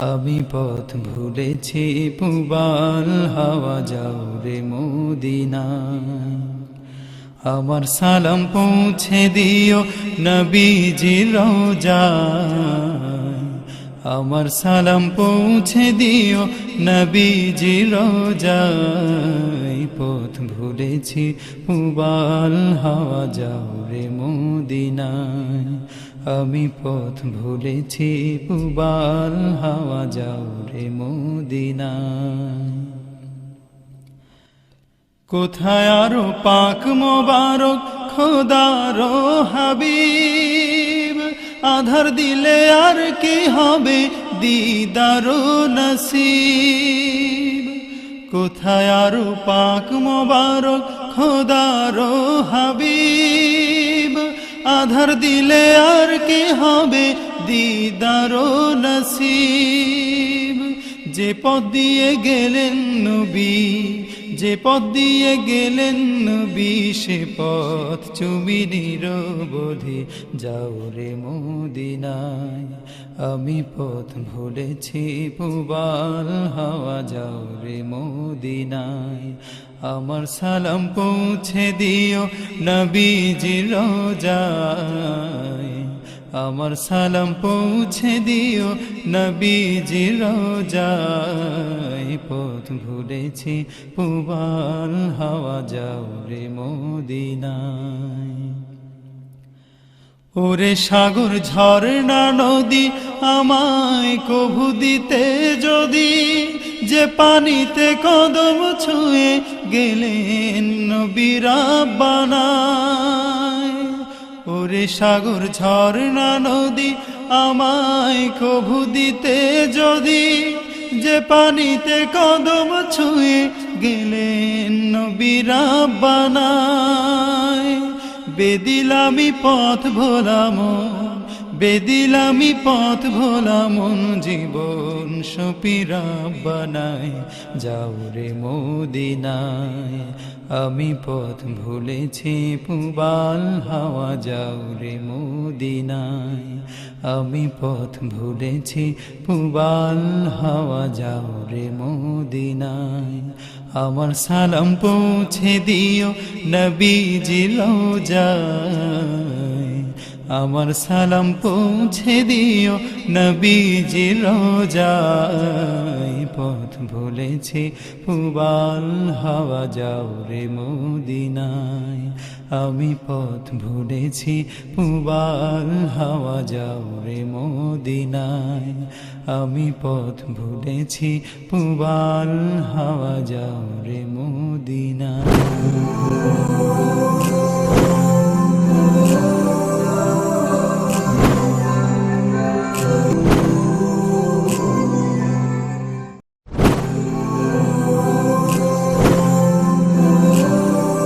আমি পথ ভুলেছি, পুবাল হাওয়া যাও রে মদিনায় আমার সালাম পৌঁছে দিও নবীজি রোজায়। আমার সালাম পৌঁছে দিও নবীজি রোজায়। পথ ভুলেছি, পুবাল হাওয়া যাও রে মদিনায়। আমি পথ ভুলেছি পুবাল হাওয়া যাও রে মদিনায় কোথায় আরও পাক মোবারক, খোদারো হাবিব? আধার দিলে আর কি হবে দিদারো নসিব? কোথায় আরও পাক মোবারক, খোদারো হাবিব? আধার দিলে আর কি হবে দিদার নসিব। যে পদ দিয়ে গেলেন নবী যে পথ দিয়ে গেলেন সে পথ চুমি নিরবধি। যাও রে মদিনায়, আমি পথ ভুলেছি, পুবাল হাওয়া, যাও রে মদিনায়। আমার সালাম পৌঁছে দিও নবীজি রোজায়। আমার সালাম পৌঁছে দিও নবীজি রোজায়। পথ ভুলেছি পুবাল হাওয়া যাও রে মদিনায়। ওরে সাগর ঝর্ণা নদী আমায় কভু দিতে যদি, যে পানিতে কদম ছুঁয়ে গেলেন নবীরা বানায় ওরে সাগর ঝর্ণা নদী আমায় কভু দিতে যদি যে পানিতে কদম ছুঁয়ে গেলেন নবীরা বানায় বেদিলামি পথ ভোলাম বেদিলামি পথ ভোলামন জীবন সপিরা বানায়, যাও রে মদিনায়। আমি পথ ভুলেছি, পুবাল হাওয়া, যাও রে মদিনায়। আমি পথ ভুলেছি, পুবাল হাওয়া, যাও রে মদিনায়। আমার সালাম পৌঁছে দিও, নবীজি রোজায় আমার সালাম পৌঁছে দিও, নবীজি রোজায় পথ ভুলেছি, পুবাল হাওয়া যাও রে মদিনায়। আমি পথ ভুলেছি, পুবাল হাওয়া যাও রে মদিনায়। আমি পথ ভুলেছি পুবাল হাওয়া যাও রে মদিনায়